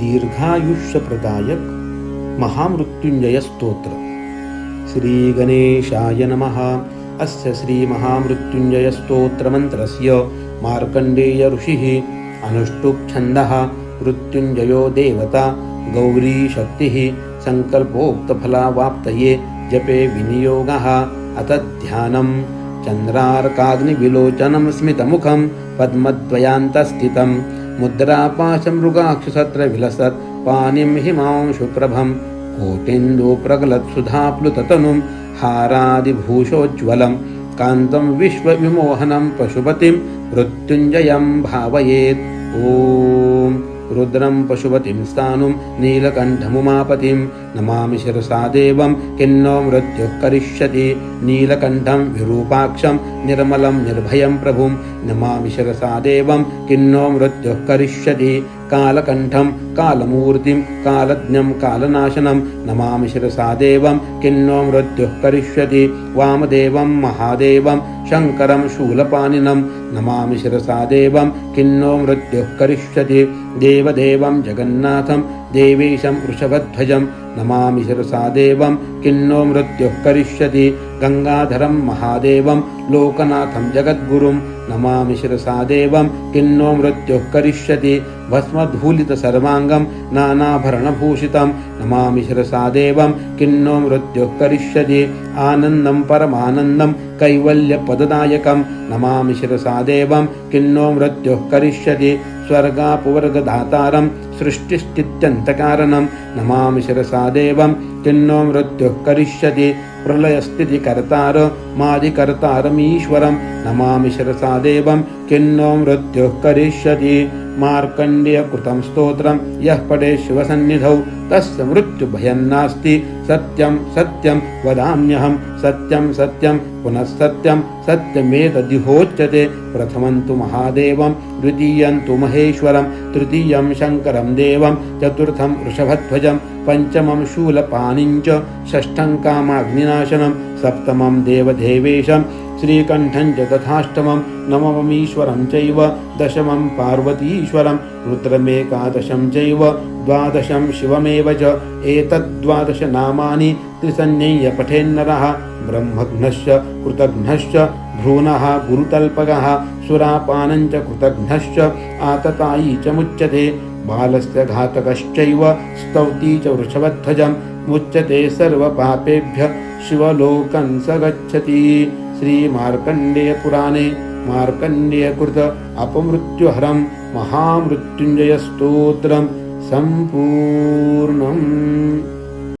दीर्घायुष्यप्रदायक महामृत्युञ्जयस्तोत्र. श्रीगणेशाय नमः. अस्य श्रीमहामृत्युञ्जयस्तोत्रमन्त्रस्य मार्कण्डेय ऋषिः अनुष्टुप्छन्दः मृत्युञ्जयो देवता गौरीशक्तिः सङ्कल्पोक्तफलावाप्तये जपे विनियोगः अथ ध्यानं. चन्द्रार्काग्निविलोचनं स्मितमुखं ముద్రాపాశం మృగాక్షసత్ర విలసత్ పానిం హిమాంశుప్రభం కోటిందు ప్రగలత్ సుధాప్లుతతనుం హారాదిభూషోజ్వలం కాంతం విశ్వవిమోహనం పశుపతిం మృత్యుంజయం భావయేత్ ఓం రుద్రం పశుపతిం స్థానుం నీలకంఠముమాపతిం నమామి శిరసా దేవం కిన్నో మృత్యుః కరిష్యతి నీలకంఠం విరూపాక్షం నిర్మలం నిర్భయం ప్రభుం नमामि शिरसा देवं किन्नो मृत्युः करिष्यति कालकण्ठं कालमूर्तिं कालज्ञं कालनाशनं। नमामि शिरसा देवं किन्नो मृत्युः करिष्यति वामदेवं महादेवं शङ्करं शूलपानिनं नमामि शिरसा देवं किन्नो मृत्युः करिष्यति देवदेवं जगन्नाथं देवेशं वृषभध्वजं। नमामि शिरसा देवं किन्नो मृत्युः करिष्यति गङ्गाधरं महादेवं लोकनाथं जगद्गुरुं नमामि शिरसा देवं किन्नो मृत्युः करिष्यति भस्मधूलितसर्वाङ्गं नानाभरणभूषितं। नमामि शिरसा देवं किन्नो मृत्युः करिष्यति आनन्दं परमानन्दं कैवल्यपददायकं नमामि शिरसा देवं किन्नो मृत्युः करिष्यति स्वर्गापुवर्गदातारं सृष्टिस्थित्यन्तकारणं। नमामि शिरसा देवं किन्नो मृत्युः करिष्यति प्रलयस्थितिकर्तार मादिकर्तारमीश्वरं नमामि शिरसा देवं किन्नो मृत्युः करिष्यति मार्कण्डेयकृतं स्तोत्रं, यः पठे शिवसन्निधौ, तस्य मृत्युभयं नास्ति। सत्यं सत्यं, वदाम्यहं, सत्यं सत्यं, पुनः सत्यं, सत्यमेतदिहोच्यते। प्रथमं तु महादेवं द्वितीयं तु महेश्वरं, तृतीयं शङ्करं देवं, चतुर्थं वृषभध्वजं, पञ्चमं शूलपाणिञ्च, षष्ठं कामाग्निनाशनं, सप्तमं देवदेवेशं श्रीकण्ठं च तथाष्टमं चैव, दशमं पार्वतीश्वरं, रुद्रमेकादशं चैव, द्वादशं शिवमेव च, एतद्द्वादशनामानि त्रिसंज्ञय्य पठेन्नरः ब्रह्मघ्नश्च कृतघ्नश्च, भ्रूणः गुरुतल्पकः सुरापानञ्च कृतघ्नश्च, आततायी च मुच्यते, बालस्य घातकश्चैव, स्तौती च वृषभध्वजं, मुच्यते सर्वपापेभ्य, शिवलोकं स गच्छति। श्रीमार्कण्डेयपुराणे मार्कण्डेयकृत अपमृत्युहरं महामृत्युञ्जयस्तोत्रं सम्पूर्णम्